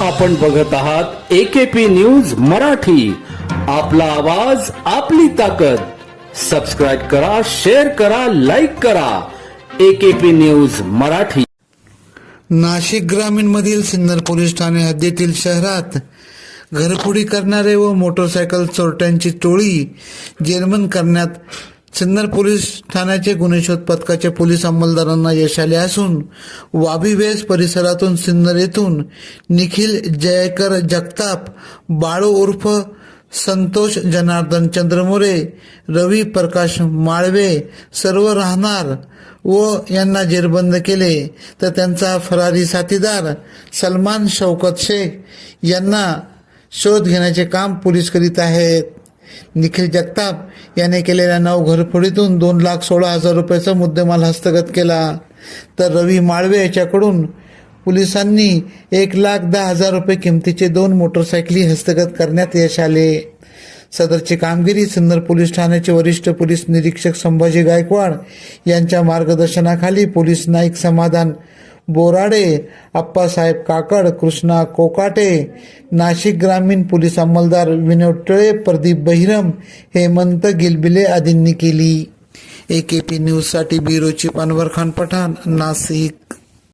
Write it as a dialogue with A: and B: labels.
A: आपण बघत आहात एकेपी न्यूज मराठी. आपला आवाज आपली ताकद. सबस्क्राईब करा शेअर करा लाईक करा. AKP news Marathi.
B: नाशिक ग्रामीणमधील सिन्नर पोलीस ठाणे हद्दीतील शहरात घरफोडी करणारे व मोटरसायकल चोरट्यांची टोळी जेरमन करण्यात सिन्नर पोलीस ठाण्याचे गुन्हे शोध पथकाचे पोलीस अंमलदारांना यश आले असून वाबी वेस परिसरातून सिन्नर येथून निखिल जयकर जगताप बाळू उर्फ संतोष जनार्दन चंद्रमोरे रवी प्रकाश माळवे सर्व राहणार व यांना जेरबंद केले. तर त्यांचा फरारी साथीदार सलमान शौकत शेख यांना शोध घेण्याचे काम पोलीस करीत आहेत. निखिल जगताप याने केलेल्या नऊ घरफोडीतून दोन लाख सोळा हजार रुपयाचा मुद्देमाल हस्तगत केला. तर रवी माळवे याच्याकडून पोलिसांनी एक लाख दहा हजार रुपये किमतीचे दोन मोटरसायकली हस्तगत करण्यात यश आले. सदरची कामगिरी सिन्नर पोलीस ठाण्याचे वरिष्ठ पोलीस निरीक्षक संभाजी गायकवाड यांच्या मार्गदर्शनाखाली पोलीस नाईक समाधान बोराडे अप्पासाहेब काकड कृष्णा कोकाटे नाशिक ग्रामीण पोलीस अंमलदार विनोद टळे प्रदीप बहिरम हेमंत गिलबिले आदींनी केली. ए के पी न्यूजसाठी बिरोची पानवर अनवर खान पठाण नाशिक.